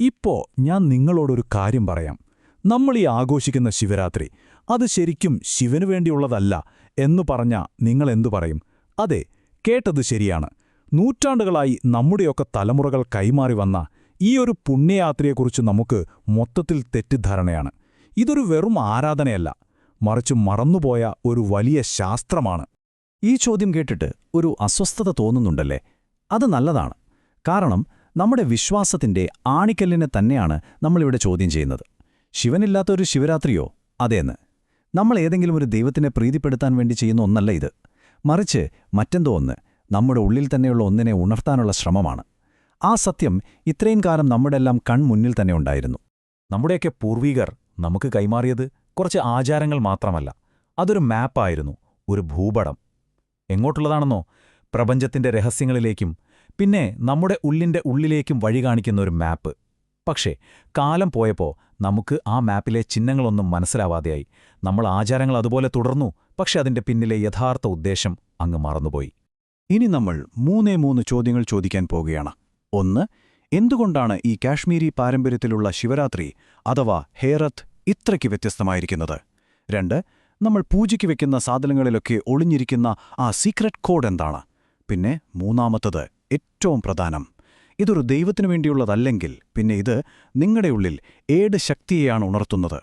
ഇപ്പോ ഞാൻ നിങ്ങളോടൊരു കാര്യം പറയാം. നമ്മൾ ഈ ആഘോഷിക്കുന്ന ശിവരാത്രി അത് ശരിക്കും ശിവനു വേണ്ടിയുള്ളതല്ല എന്നു പറഞ്ഞ നിങ്ങൾ എന്തു പറയും? അതെ കേട്ടത് ശരിയാണ്. നൂറ്റാണ്ടുകളായി നമ്മുടെയൊക്കെ തലമുറകൾ കൈമാറി വന്ന ഈ ഒരു പുണ്യയാത്രയെക്കുറിച്ച് നമുക്ക് മൊത്തത്തിൽ തെറ്റിദ്ധാരണയാണ്. ഇതൊരു വെറും ആരാധനയല്ല മറിച്ച് മറന്നുപോയ ഒരു വലിയ ശാസ്ത്രമാണ്. ഈ ചോദ്യം കേട്ടിട്ട് ഒരു അസ്വസ്ഥത തോന്നുന്നുണ്ടല്ലേ? അത് നല്ലതാണ്. കാരണം നമ്മുടെ വിശ്വാസത്തിന്റെ ആണിക്കല്ലിനെ തന്നെയാണ് നമ്മളിവിടെ ചോദ്യം ചെയ്യുന്നത്. ശിവനില്ലാത്ത ഒരു ശിവരാത്രിയോ? അതേന്ന്. നമ്മൾ ഏതെങ്കിലും ഒരു ദൈവത്തിനെ പ്രീതിപ്പെടുത്താൻ വേണ്ടി ചെയ്യുന്ന ഒന്നല്ല ഇത്. മറിച്ച് മറ്റെന്തോ ഒന്ന് നമ്മുടെ ഉള്ളിൽ തന്നെയുള്ള ഒന്നിനെ ഉണർത്താനുള്ള ശ്രമമാണ്. ആ സത്യം ഇത്രയും കാലം നമ്മുടെ എല്ലാം കൺമുന്നിൽ തന്നെ ഉണ്ടായിരുന്നു. നമ്മുടെയൊക്കെ പൂർവീകർ നമുക്ക് കൈമാറിയത് കുറച്ച് ആചാരങ്ങൾ മാത്രമല്ല. അതൊരു മാപ്പായിരുന്നു ഒരു ഭൂപടം. എങ്ങോട്ടുള്ളതാണെന്നോ? പ്രപഞ്ചത്തിന്റെ രഹസ്യങ്ങളിലേക്കും പിന്നെ നമ്മുടെ ഉള്ളിന്റെ ഉള്ളിലേക്കും വഴി കാണിക്കുന്ന ഒരു മാപ്പ്. പക്ഷേ കാലം പോയപ്പോൾ നമുക്ക് ആ മാപ്പിലെ ചിഹ്നങ്ങളൊന്നും മനസ്സിലാവാതെയായി. നമ്മൾ ആചാരങ്ങൾ അതുപോലെ തുടർന്നു പക്ഷെ അതിന്റെ പിന്നിലെ യഥാർത്ഥ ഉദ്ദേശം അങ്ങ് മറന്നുപോയി. ഇനി നമ്മൾ മൂന്നേ മൂന്ന് ചോദ്യങ്ങൾ ചോദിക്കാൻ പോകുകയാണ്. ഒന്ന് എന്തുകൊണ്ടാണ് ഈ കാശ്മീരി പാരമ്പര്യത്തിലുള്ള ശിവരാത്രി അഥവാ ഹേറത്ത് ഇത്രയ്ക്ക് വ്യത്യസ്തമായിരിക്കുന്നത്? രണ്ട് നമ്മൾ പൂജയ്ക്ക് വെക്കുന്ന സാധനങ്ങളിലൊക്കെ ഒളിഞ്ഞിരിക്കുന്ന ആ സീക്രട്ട് കോഡ് എന്താണ്? പിന്നെ മൂന്നാമത്തത് ഏറ്റവും പ്രധാനം. ഇതൊരു ദൈവത്തിനു വേണ്ടിയുള്ളതല്ലെങ്കിൽ പിന്നെ ഇത് നിങ്ങളുടെ ഉള്ളിൽ ഏത് ശക്തിയെയാണ് ഉണർത്തുന്നത്?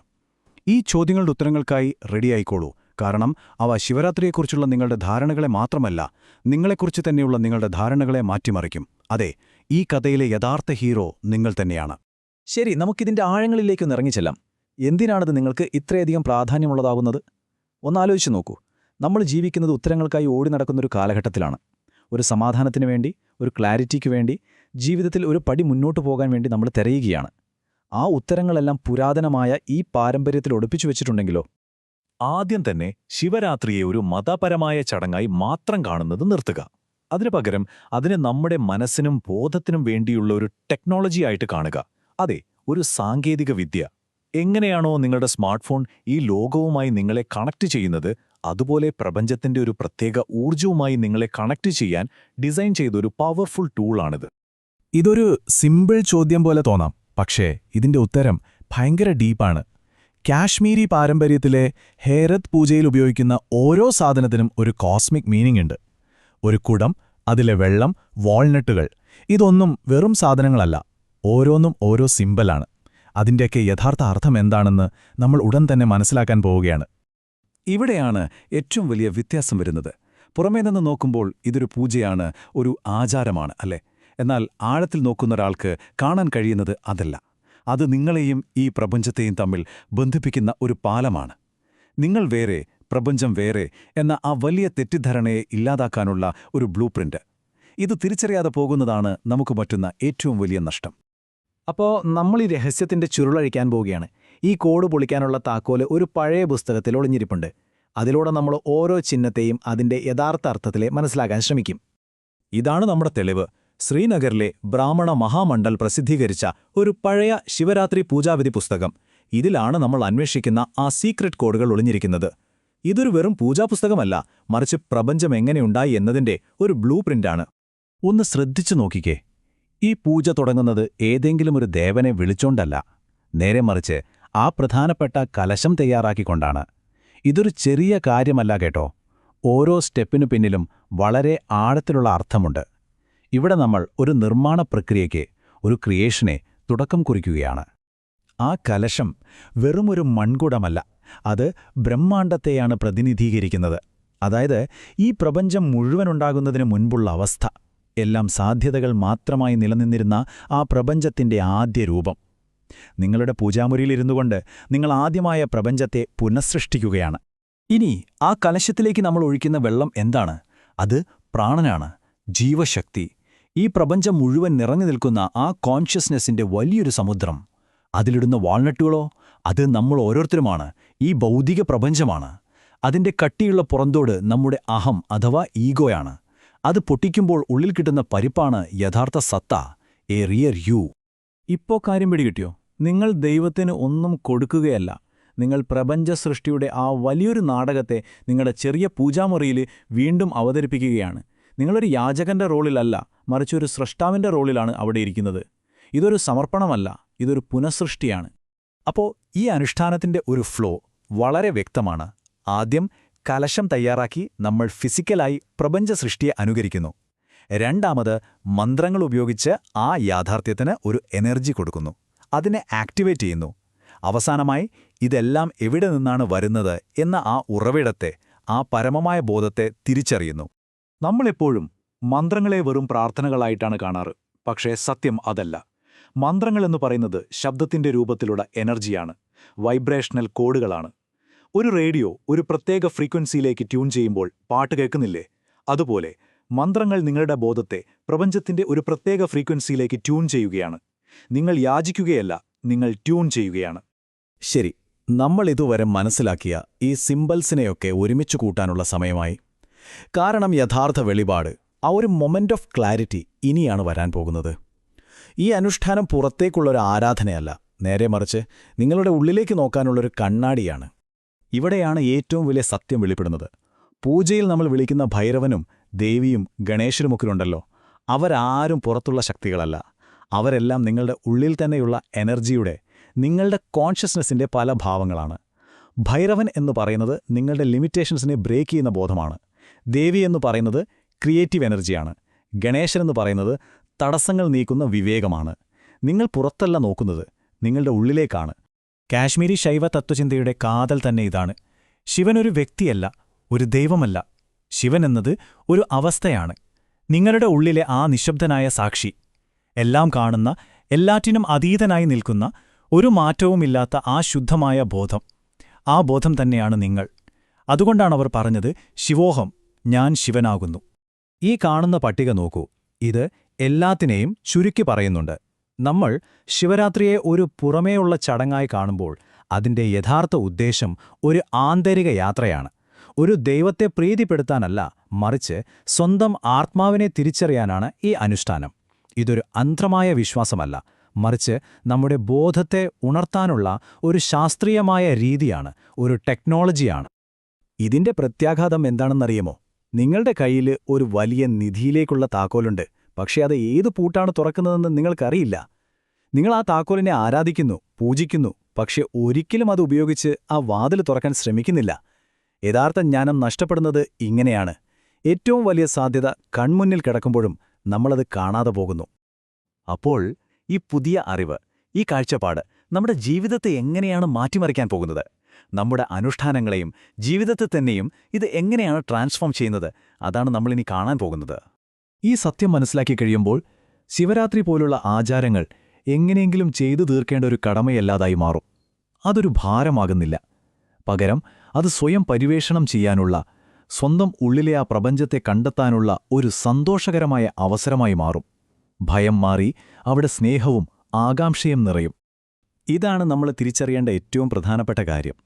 ഈ ചോദ്യങ്ങളുടെ ഉത്തരങ്ങൾക്കായി റെഡിയായിക്കോളൂ കാരണം അവ ശിവരാത്രിയെക്കുറിച്ചുള്ള നിങ്ങളുടെ ധാരണകളെ മാത്രമല്ല നിങ്ങളെക്കുറിച്ച് തന്നെയുള്ള നിങ്ങളുടെ ധാരണകളെ മാറ്റിമറിക്കും. അതെ ഈ കഥയിലെ യഥാർത്ഥ ഹീറോ നിങ്ങൾ തന്നെയാണ്. ശരി നമുക്കിതിന്റെ ആഴങ്ങളിലേക്കൊന്ന് ഇറങ്ങിച്ചെല്ലാം എന്തിനാണത് നിങ്ങൾക്ക് ഇത്രയധികം പ്രാധാന്യമുള്ളതാകുന്നത്? ഒന്നാലോചിച്ച് നോക്കൂ. നമ്മൾ ജീവിക്കുന്നത് ഉത്തരങ്ങൾക്കായി ഓടി നടക്കുന്നൊരു കാലഘട്ടത്തിലാണ്. ഒരു സമാധാനത്തിന് വേണ്ടി ഒരു ക്ലാരിറ്റിക്ക് വേണ്ടി ജീവിതത്തിൽ ഒരു പടി മുന്നോട്ട് പോകാൻ വേണ്ടി നമ്മൾ തിരയുകയാണ്. ആ ഉത്തരങ്ങളെല്ലാം പുരാതനമായ ഈ പാരമ്പര്യത്തിൽ ഒടുപ്പിച്ചു വെച്ചിട്ടുണ്ടെങ്കിലോ? ആദ്യം തന്നെ ശിവരാത്രിയെ ഒരു മതപരമായ ചടങ്ങായി മാത്രം കാണുന്നത് നിർത്തുക. അതിനു പകരം അതിനെ നമ്മുടെ മനസ്സിനും ബോധത്തിനും വേണ്ടിയുള്ള ഒരു ടെക്നോളജി ആയിട്ട് കാണുക. അതെ ഒരു സാങ്കേതിക വിദ്യ എങ്ങനെയാണോ നിങ്ങളുടെ സ്മാർട്ട് ഫോൺ ഈ ലോകവുമായി നിങ്ങളെ കണക്ട് ചെയ്യുന്നത് അതുപോലെ പ്രപഞ്ചത്തിന്റെ ഒരു പ്രത്യേക ഊർജവുമായി നിങ്ങളെ കണക്ട് ചെയ്യാൻ ഡിസൈൻ ചെയ്തൊരു പവർഫുൾ ടൂളാണിത് ഇതൊരു സിമ്പിൾ ചോദ്യം പോലെ തോന്നാം പക്ഷേ ഇതിന്റെ ഉത്തരം ഭയങ്കര ഡീപ്പാണ് കാശ്മീരി പാരമ്പര്യത്തിലെ ഹേരത് പൂജയിൽ ഉപയോഗിക്കുന്ന ഓരോ സാധനത്തിനും ഒരു കോസ്മിക് മീനിംഗ് ഉണ്ട്. ഒരു കുടം അതിലെ വെള്ളം വാൾനട്ടുകൾ ഇതൊന്നും വെറും സാധനങ്ങളല്ല ഓരോന്നും ഓരോ സിമ്പലാണ് അതിന്റെയൊക്കെ യഥാർത്ഥ അർത്ഥം എന്താണെന്ന് നമ്മൾ ഉടൻ തന്നെ മനസ്സിലാക്കാൻ പോവുകയാണ്. ഇവിടെയാണ് ഏറ്റവും വലിയ വ്യത്യാസം വരുന്നത്. പുറമേ നിന്ന് നോക്കുമ്പോൾ ഇതൊരു പൂജയാണ് ഒരു ആചാരമാണ് അല്ലേ? എന്നാൽ ആഴത്തിൽ നോക്കുന്ന ഒരാൾക്ക് കാണാൻ കഴിയുന്നത് അതല്ല. അത് നിങ്ങളെയും ഈ പ്രപഞ്ചത്തെയും തമ്മിൽ ബന്ധിപ്പിക്കുന്ന ഒരു പാലമാണ്. നിങ്ങൾ വേറെ പ്രപഞ്ചം വേറെ എന്ന ആ വലിയ തെറ്റിദ്ധാരണയെ ഇല്ലാതാക്കാനുള്ള ഒരു ബ്ലൂ പ്രിന്റ്. ഇത് തിരിച്ചറിയാതെ പോകുന്നതാണ് നമുക്ക് പറ്റുന്ന ഏറ്റവും വലിയ നഷ്ടം. അപ്പോൾ നമ്മൾ ഈ രഹസ്യത്തിന്റെ ചുരുളഴിക്കാൻ പോവുകയാണ്. ഈ കോഡ് പൊളിക്കാനുള്ള താക്കോൽ ഒരു പഴയ പുസ്തകത്തിൽ ഒളിഞ്ഞിരിപ്പുണ്ട്. അതിലൂടെ നമ്മൾ ഓരോ ചിഹ്നത്തെയും അതിന്റെ യഥാർത്ഥ അർത്ഥത്തിലെ മനസ്സിലാക്കാൻ ശ്രമിക്കും. ഇതാണ് നമ്മുടെ തെളിവ്. ശ്രീനഗറിലെ ബ്രാഹ്മണ മഹാമണ്ഡൽ പ്രസിദ്ധീകരിച്ച ഒരു പഴയ ശിവരാത്രി പൂജാവിധി പുസ്തകം. ഇതിലാണ് നമ്മൾ അന്വേഷിക്കുന്ന ആ സീക്രട്ട് കോഡുകൾ ഒളിഞ്ഞിരിക്കുന്നത്. ഇതൊരു വെറും പൂജാപുസ്തകമല്ല മറിച്ച് പ്രപഞ്ചം എങ്ങനെയുണ്ടായി എന്നതിന്റെ ഒരു ബ്ലൂ പ്രിന്റാണ്. ഒന്ന് ശ്രദ്ധിച്ചു നോക്കിക്കേ. ഈ പൂജ തുടങ്ങുന്നത് ഏതെങ്കിലും ഒരു ദേവനെ വിളിച്ചോണ്ടല്ല. നേരെ മറിച്ച് ആ പ്രധാനപ്പെട്ട കലശം തയ്യാറാക്കിക്കൊണ്ടാണ്. ഇതൊരു ചെറിയ കാര്യമല്ല കേട്ടോ. ഓരോ സ്റ്റെപ്പിനു പിന്നിലും വളരെ ആഴത്തിലുള്ള അർത്ഥമുണ്ട്. ഇവിടെ നമ്മൾ ഒരു നിർമ്മാണ പ്രക്രിയയ്ക്ക് ഒരു ക്രിയേഷനെ തുടക്കം കുറിക്കുകയാണ്. ആ കലശം വെറുമൊരു മൺകുടമല്ല അത് ബ്രഹ്മാണ്ടത്തെയാണ് പ്രതിനിധീകരിക്കുന്നത്. അതായത് ഈ പ്രപഞ്ചം മുഴുവനുണ്ടാകുന്നതിന് മുൻപുള്ള അവസ്ഥ എല്ലാം സാധ്യതകൾ മാത്രമായി നിലനിന്നിരുന്ന ആ പ്രപഞ്ചത്തിന്റെ ആദ്യ രൂപം. നിങ്ങളുടെ പൂജാമുറിയിലിരുന്നുകൊണ്ട് നിങ്ങൾ ആദ്യമായ പ്രപഞ്ചത്തെ പുനഃസൃഷ്ടിക്കുകയാണ്. ഇനി ആ കലശത്തിലേക്ക് നമ്മൾ ഒഴിക്കുന്ന വെള്ളം എന്താണ്? അത് പ്രാണനാണ് ജീവശക്തി. ഈ പ്രപഞ്ചം മുഴുവൻ നിറഞ്ഞു നിൽക്കുന്ന ആ കോൺഷ്യസ്നെസ്സിന്റെ വലിയൊരു സമുദ്രം. അതിലിടുന്ന വാൾനട്ടുകളോ അത് നമ്മൾ ഓരോരുത്തരുമാണ് ഈ ഭൗതിക പ്രപഞ്ചമാണ്. അതിന്റെ കട്ടിയുള്ള പുറന്തോട് നമ്മുടെ അഹം അഥവാ ഈഗോയാണ്. അത് പൊട്ടിക്കുമ്പോൾ ഉള്ളിൽ കിട്ടുന്ന പരിപ്പാണ് യഥാർത്ഥ സത്ത എ റിയർ യു ഇപ്പോ കാര്യം പിടികിട്ടിയോ? നിങ്ങൾ ദൈവത്തിന് ഒന്നും കൊടുക്കുകയല്ല. നിങ്ങൾ പ്രപഞ്ച സൃഷ്ടിയുടെ ആ വലിയൊരു നാടകത്തെ നിങ്ങളുടെ ചെറിയ പൂജാമുറിയിൽ വീണ്ടും അവതരിപ്പിക്കുകയാണ്. നിങ്ങളൊരു യാചകന്റെ റോളിലല്ല മറിച്ച് ഒരു സൃഷ്ടാവിന്റെ റോളിലാണ് അവിടെ ഇരിക്കുന്നത്. ഇതൊരു സമർപ്പണമല്ല ഇതൊരു പുനഃസൃഷ്ടിയാണ്. അപ്പോൾ ഈ അനുഷ്ഠാനത്തിന്റെ ഒരു ഫ്ലോ വളരെ വ്യക്തമാണ്. ആദ്യം കലശം തയ്യാറാക്കി നമ്മൾ ഫിസിക്കലായി പ്രപഞ്ച സൃഷ്ടിയെ അനുകരിക്കുന്നു. രണ്ടാമത് മന്ത്രങ്ങൾ ഉപയോഗിച്ച് ആ യാഥാർത്ഥ്യത്തിന് ഒരു എനർജി കൊടുക്കുന്നു. അതിനെ ആക്ടിവേറ്റ് ചെയ്യുന്നു. അവസാനമായി ഇതെല്ലാം എവിടെ നിന്നാണ് വരുന്നത് എന്ന ആ ഉറവിടത്തെ ആ പരമമായ ബോധത്തെ തിരിച്ചറിയുന്നു. നമ്മളെപ്പോഴും മന്ത്രങ്ങളെ വെറും പ്രാർത്ഥനകളായിട്ടാണ് കാണാറ് പക്ഷേ സത്യം അതല്ല. മന്ത്രങ്ങളെന്ന് പറയുന്നത് ശബ്ദത്തിന്റെ രൂപത്തിലുള്ള എനർജിയാണ് വൈബ്രേഷണൽ കോഡുകളാണ്. ഒരു റേഡിയോ ഒരു പ്രത്യേക ഫ്രീക്വൻസിയിലേക്ക് ട്യൂൺ ചെയ്യുമ്പോൾ പാട്ട് കേൾക്കുന്നില്ലേ? അതുപോലെ മന്ത്രങ്ങൾ നിങ്ങളുടെ ബോധത്തെ പ്രപഞ്ചത്തിന്റെ ഒരു പ്രത്യേക ഫ്രീക്വൻസിയിലേക്ക് ട്യൂൺ ചെയ്യുകയാണ്. നിങ്ങൾ യാചിക്കുകയല്ല നിങ്ങൾ ട്യൂൺ ചെയ്യുകയാണ്. ശരി നമ്മൾ ഇതുവരെ മനസ്സിലാക്കിയ ഈ സിംബൽസിനെയൊക്കെ ഒരുമിച്ച് കൂട്ടാനുള്ള സമയമായി. കാരണം യഥാർത്ഥ വെളിപാട് ആ ഒരു മൊമെന്റ് ഓഫ് ക്ലാരിറ്റി ഇനിയാണ് വരാൻ പോകുന്നത്. ഈ അനുഷ്ഠാനം പുറത്തേക്കുള്ളൊരു ആരാധനയല്ല. നേരെ മറിച്ച് നിങ്ങളുടെ ഉള്ളിലേക്ക് നോക്കാനുള്ളൊരു കണ്ണാടിയാണ്. ഇവിടെയാണ് ഏറ്റവും വലിയ സത്യം വെളിപ്പെടുന്നത്. പൂജയിൽ നമ്മൾ വിളിക്കുന്ന ഭൈരവനും ദേവിയും ഗണേശനുമൊക്കെ ഉണ്ടല്ലോ. അവരാരും പുറത്തുള്ള ശക്തികളല്ല. അവരെല്ലാം നിങ്ങളുടെ ഉള്ളിൽ തന്നെയുള്ള എനർജിയുടെ നിങ്ങളുടെ കോൺഷ്യസ്നെസ്സിന്റെ പല ഭാവങ്ങളാണ്. ഭൈരവൻ എന്ന് പറയുന്നത് നിങ്ങളുടെ ലിമിറ്റേഷൻസിനെ ബ്രേക്ക് ചെയ്യുന്ന ബോധമാണ്. ദേവി എന്ന് പറയുന്നത് ക്രിയേറ്റീവ് എനർജിയാണ്. ഗണേശൻ എന്ന് പറയുന്നത് തടസ്സങ്ങൾ നീക്കുന്ന വിവേകമാണ്. നിങ്ങൾ പുറത്തല്ല നോക്കുന്നത് നിങ്ങളുടെ ഉള്ളിലേക്കാണ്. കാശ്മീരി ശൈവ തത്വചിന്തയുടെ കാതൽ തന്നെ ഇതാണ്. ശിവൻ ഒരു വ്യക്തിയല്ല ഒരു ദൈവമല്ല. ശിവൻ എന്നത് ഒരു അവസ്ഥയാണ്. നിങ്ങളുടെ ഉള്ളിലെ ആ നിശബ്ദനായ സാക്ഷി എല്ലാം കാണുന്ന എല്ലാറ്റിനും അതീതനായി നിൽക്കുന്ന ഒരു മാറ്റവുമില്ലാത്ത ആ ശുദ്ധമായ ബോധം. ആ ബോധം തന്നെയാണ് നിങ്ങൾ. അതുകൊണ്ടാണ് അവർ പറഞ്ഞത് ശിവോഹം ഞാൻ ശിവനാകുന്നു. ഈ കാണുന്ന പട്ടിക നോക്കൂ. ഇത് എല്ലാത്തിനെയും ചുരുക്കി പറയുന്നുണ്ട്. നമ്മൾ ശിവരാത്രിയെ ഒരു പുറമേയുള്ള ചടങ്ങായി കാണുമ്പോൾ അതിന്റെ യഥാർത്ഥ ഉദ്ദേശം ഒരു ആന്തരിക യാത്രയാണ്. ഒരു ദൈവത്തെ പ്രീതിപ്പെടുത്താനല്ല മറിച്ച് സ്വന്തം ആത്മാവിനെ തിരിച്ചറിയാനാണ് ഈ അനുഷ്ഠാനം. ഇതൊരു അന്ത്രമായ വിശ്വാസമല്ല. മറിച്ച് നമ്മുടെ ബോധത്തെ ഉണർത്താനുള്ള ഒരു ശാസ്ത്രീയമായ രീതിയാണ് ഒരു ടെക്നോളജിയാണ്. ഇതിന്റെ പ്രത്യാഘാതം എന്താണെന്നറിയുമോ? നിങ്ങളുടെ കയ്യിൽ ഒരു വലിയ നിധിയിലേക്കുള്ള താക്കോലുണ്ട്. പക്ഷേ അത് ഏത് പൂട്ടാണ് തുറക്കുന്നതെന്ന് നിങ്ങൾക്കറിയില്ല. നിങ്ങൾ ആ താക്കോലിനെ ആരാധിക്കുന്നു പൂജിക്കുന്നു പക്ഷെ ഒരിക്കലും അത് ഉപയോഗിച്ച് ആ വാതിൽ തുറക്കാൻ ശ്രമിക്കുന്നില്ല. യഥാർത്ഥ ജ്ഞാനം നഷ്ടപ്പെടുന്നത് ഇങ്ങനെയാണ്. ഏറ്റവും വലിയ സാധ്യത കൺമുന്നിൽ കിടക്കുമ്പോഴും നമ്മളത് കാണാതെ പോകുന്നു. അപ്പോൾ ഈ പുതിയ അറിവ് ഈ കാഴ്ചപ്പാട് നമ്മുടെ ജീവിതത്തെ എങ്ങനെയാണ് മാറ്റിമറിക്കാൻ പോകുന്നത്? നമ്മുടെ അനുഷ്ഠാനങ്ങളെയും ജീവിതത്തെ തന്നെയും ഇത് എങ്ങനെയാണ് ട്രാൻസ്ഫോം ചെയ്യുന്നത്? അതാണ് നമ്മളിനി കാണാൻ പോകുന്നത്. ഈ സത്യം മനസ്സിലാക്കി കഴിയുമ്പോൾ ശിവരാത്രി പോലുള്ള ആചാരങ്ങൾ എങ്ങനെയെങ്കിലും ചെയ്തു തീർക്കേണ്ട ഒരു കടമയല്ലാതായി മാറും. അതൊരു ഭാരമാകുന്നില്ല. പകരം അത് സ്വയം പരിവേഷണം ചെയ്യാനുള്ള സ്വന്തം ഉള്ളിലെ ആ പ്രപഞ്ചത്തെ കണ്ടെത്താനുള്ള ഒരു സന്തോഷകരമായ അവസരമായി മാറും. ഭയം മാറി അവിടെ സ്നേഹവും ആകാംക്ഷയും നിറയും. ഇതാണ് നമ്മൾ തിരിച്ചറിയേണ്ട ഏറ്റവും പ്രധാനപ്പെട്ട കാര്യം.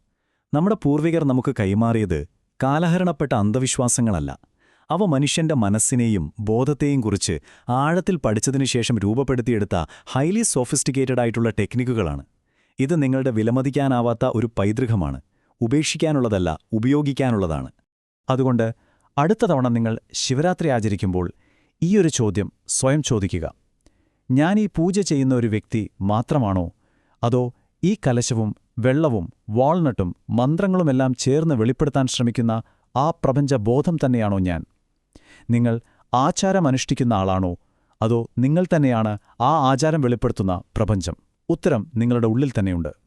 നമ്മുടെ പൂർവികർ നമുക്ക് കൈമാറിയത് കാലഹരണപ്പെട്ട അന്ധവിശ്വാസങ്ങളല്ല. അവ മനുഷ്യന്റെ മനസ്സിനെയും ബോധത്തെയും കുറിച്ച് ആഴത്തിൽ പഠിച്ചതിനുശേഷം രൂപപ്പെടുത്തിയെടുത്ത ഹൈലി സോഫിസ്റ്റിക്കേറ്റഡ് ആയിട്ടുള്ള ടെക്നിക്കുകളാണ്. ഇത് നിങ്ങളുടെ വിലമതിക്കാനാവാത്ത ഒരു പൈതൃകമാണ്. ഉപേക്ഷിക്കാനുള്ളതല്ല ഉപയോഗിക്കാനുള്ളതാണ്. അതുകൊണ്ട് അടുത്ത തവണ നിങ്ങൾ ശിവരാത്രി ആചരിക്കുമ്പോൾ ഈയൊരു ചോദ്യം സ്വയം ചോദിക്കുക. ഞാൻ ഈ പൂജ ചെയ്യുന്ന ഒരു വ്യക്തി മാത്രമാണോ? അതോ ഈ കലശവും വെള്ളവും വാൾനട്ടും മന്ത്രങ്ങളുമെല്ലാം ചേർന്ന് വെളിപ്പെടുത്താൻ ശ്രമിക്കുന്ന ആ പ്രപഞ്ചബോധം തന്നെയാണോ ഞാൻ? നിങ്ങൾ ആചാരമനുഷ്ഠിക്കുന്ന ആളാണോ? അതോ നിങ്ങൾ തന്നെയാണ് ആ ആചാരം വെളിപ്പെടുത്തുന്ന പ്രപഞ്ചം? ഉത്തരം നിങ്ങളുടെ ഉള്ളിൽ തന്നെയുണ്ട്.